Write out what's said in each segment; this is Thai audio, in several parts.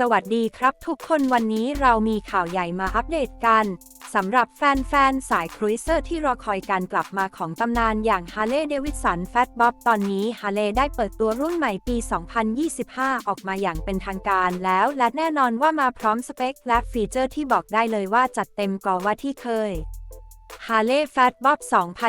สวัสดีครับทุกคนวันนี้เรามีข่าวใหญ่มาอัปเดตกัน สำหรับแฟนๆ สายครูเซอร์ที่รอคอยการกลับมาของตำนานอย่างฮาร์เลย์เดวิดสันแฟตบ๊อบตอนนี้ฮาร์เลย์ได้เปิดตัวรุ่นใหม่ปี 2025 ออกมาอย่างเป็นทางการแล้ว และแน่นอนว่ามาพร้อมสเปคและฟีเจอร์ที่บอกได้เลยว่าจัดเต็มกว่าที่เคย ฮาร์เลย์แฟตบ๊อบ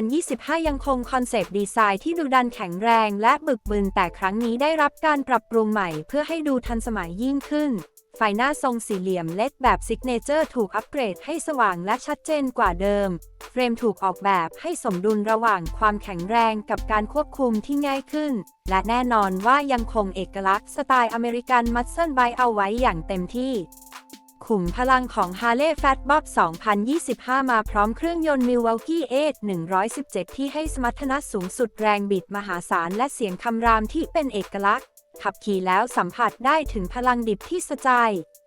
2025 ยังคงคอนเซปต์ดีไซน์ที่ดูดันแข็งแรงและบึกบึนแต่ครั้งนี้ได้รับการปรับปรุงใหม่เพื่อให้ดูทันสมัยยิ่งขึ้น ไฟหน้าทรงสี่เหลี่ยมเล็กแบบซิกเนเจอร์ถูกอัปเกรดให้สว่างและชัดเจนกว่าเดิม เฟรมถูกออกแบบให้สมดุลระหว่างความแข็งแรงกับการควบคุมที่ง่ายขึ้น และแน่นอนว่ายังคงเอกลักษณ์สไตล์อเมริกันมัสเซิลไบเอาไว้อย่างเต็มที่ ขุมพลังของ Harley Fat Bob 2025 มาพร้อมเครื่องยนต์ Milwaukee 8 117 ที่ให้สมรรถนะสูงสุดแรงบิดมหาศาล และเสียงคำรามที่เป็นเอกลักษณ์ ขับขี่แล้วสัมผัสได้ถึงพลังดิบที่สะใจ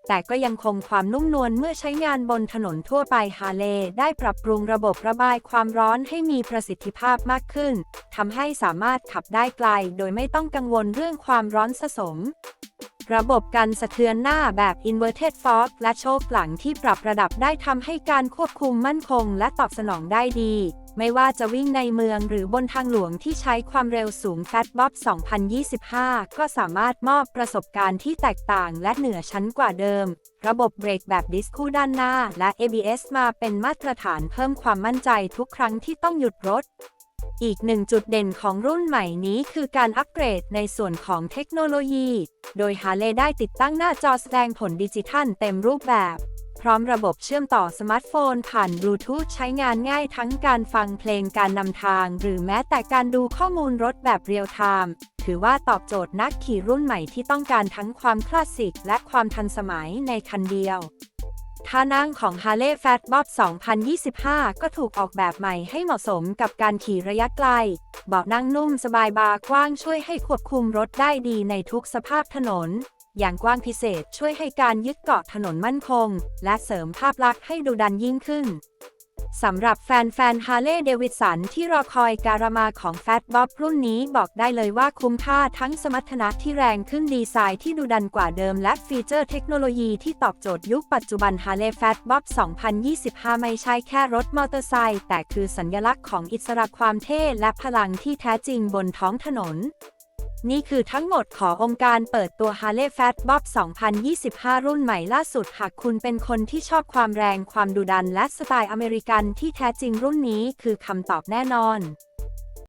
แต่ก็ยังคงความนุ่มนวลเมื่อใช้งานบนถนนทั่วไปฮาร์เลย์ได้ปรับปรุงระบบระบายความร้อนให้มีประสิทธิภาพมากขึ้นทำให้สามารถขับได้ไกล โดยไม่ต้องกังวลเรื่องความร้อนสะสม ระบบกันสะเทือนหน้าแบบ Inverted Fork และโชคหลังที่ปรับระดับได้ทำให้การควบคุมมั่นคงและตอบสนองได้ดี ไม่ว่าจะวิ่งในเมืองหรือบนทางหลวงที่ใช้ความเร็วสูง Fat Bob 2025 ก็สามารถมอบประสบการณ์ที่แตกต่างและเหนือชั้นกว่าเดิม ระบบเบรกแบบดิสคู่ด้านหน้าและ ABS มาเป็นมาตรฐานเพิ่มความมั่นใจทุกครั้งที่ต้องหยุดรถ อีกหนึ่งจุดเด่นของรุ่นใหม่นี้คือการอัปเกรดในส่วนของเทคโนโลยี โดยฮาเลได้ติดตั้งหน้าจอแสดงผลดิจิทัลเต็มรูปแบบ พร้อมระบบเชื่อมต่อสมาร์ทโฟนผ่านบลูทูธใช้งานง่ายทั้งการฟังเพลงการนำทาง หรือแม้แต่การดูข้อมูลรถแบบเรียลไทม์ถือว่าตอบโจทย์นักขี่รุ่นใหม่ที่ต้องการทั้งความคลาสสิกและความทันสมัยในคันเดียว ท่านั่งของ Harley Fat Bob 2025 ก็ถูกออกแบบใหม่ให้เหมาะสมกับการขี่ระยะไกล เบาะนั่งนุ่มสบายบาร์กว้างช่วยให้ควบคุมรถได้ดีในทุกสภาพถนน อย่างกว้างพิเศษช่วยให้การยึดเกาะถนนมั่นคง และเสริมภาพลักษณ์ให้ดูดันยิ่งขึ้น สำหรับแฟนๆฮาร์เลย์เดวิดสันที่รอคอยการมาของแฟตบ๊อบรุ่นนี้บอกได้เลยว่าคุ้มค่าทั้งสมรรถนะที่แรงขึ้นดีไซน์ที่ดูดันกว่าเดิมและฟีเจอร์เทคโนโลยีที่ตอบโจทย์ยุคปัจจุบันฮาร์เลย์แฟตบ๊อบ2025 ไม่ใช่แค่รถมอเตอร์ไซค์แต่คือสัญลักษณ์ของอิสระความเท่และพลังที่แท้จริงบนท้องถนน นี่คือทั้งหมดขององค์การเปิดตัว Harley Fat Bob 2025 รุ่นใหม่ล่าสุด หากคุณเป็นคนที่ชอบความแรงความดุดันและสไตล์อเมริกันที่แท้จริงรุ่นนี้คือคำตอบแน่นอน